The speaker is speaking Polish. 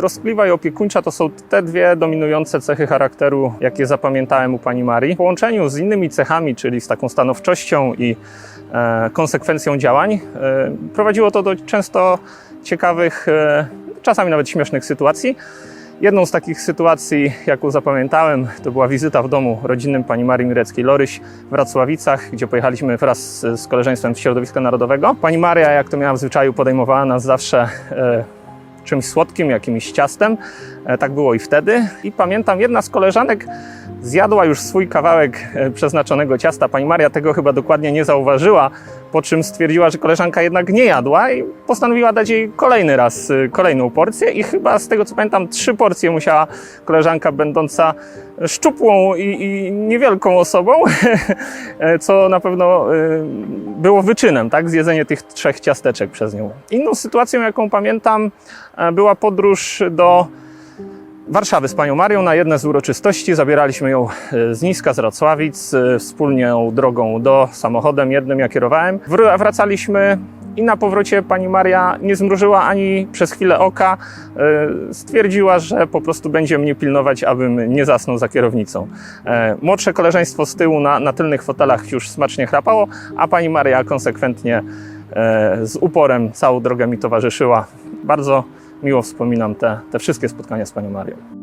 troskliwa i opiekuńcza to są te dwie dominujące cechy charakteru, jakie zapamiętałem u pani Marii. W połączeniu z innymi cechami, czyli z taką stanowczością i e, konsekwencją działań, e, prowadziło to do często ciekawych, e, czasami nawet śmiesznych sytuacji. Jedną z takich sytuacji, jaką zapamiętałem, to była wizyta w domu rodzinnym pani Marii Mireckiej-Loryś w Racławicach, gdzie pojechaliśmy wraz z, koleżeństwem z Środowiska Narodowego. Pani Maria, jak to miała w zwyczaju, podejmowała nas zawsze czymś słodkim, jakimś ciastem. E, tak było i wtedy. I pamiętam, jedna z koleżanek zjadła już swój kawałek e, przeznaczonego ciasta. Pani Maria tego chyba dokładnie nie zauważyła, po czym stwierdziła, że koleżanka jednak nie jadła i postanowiła dać jej kolejny raz e, kolejną porcję. I chyba z tego co pamiętam, trzy porcje musiała koleżanka, będąca szczupłą i, i niewielką osobą, co na pewno było wyczynem, tak? Zjedzenie tych trzech ciasteczek przez nią. Inną sytuacją, jaką pamiętam, była podróż do Warszawy z panią Marią na jedne z uroczystości. Zabieraliśmy ją e, z Niska, z Racławic, e, wspólną drogą do samochodem jednym ja kierowałem. Wr- Wracaliśmy i na powrocie pani Maria nie zmrużyła ani przez chwilę oka. E, Stwierdziła, że po prostu będzie mnie pilnować, abym nie zasnął za kierownicą. Młodsze koleżeństwo z tyłu na, na tylnych fotelach już smacznie chrapało, a pani Maria konsekwentnie z uporem całą drogę mi towarzyszyła. Bardzo miło wspominam te, te wszystkie spotkania z panią Marią.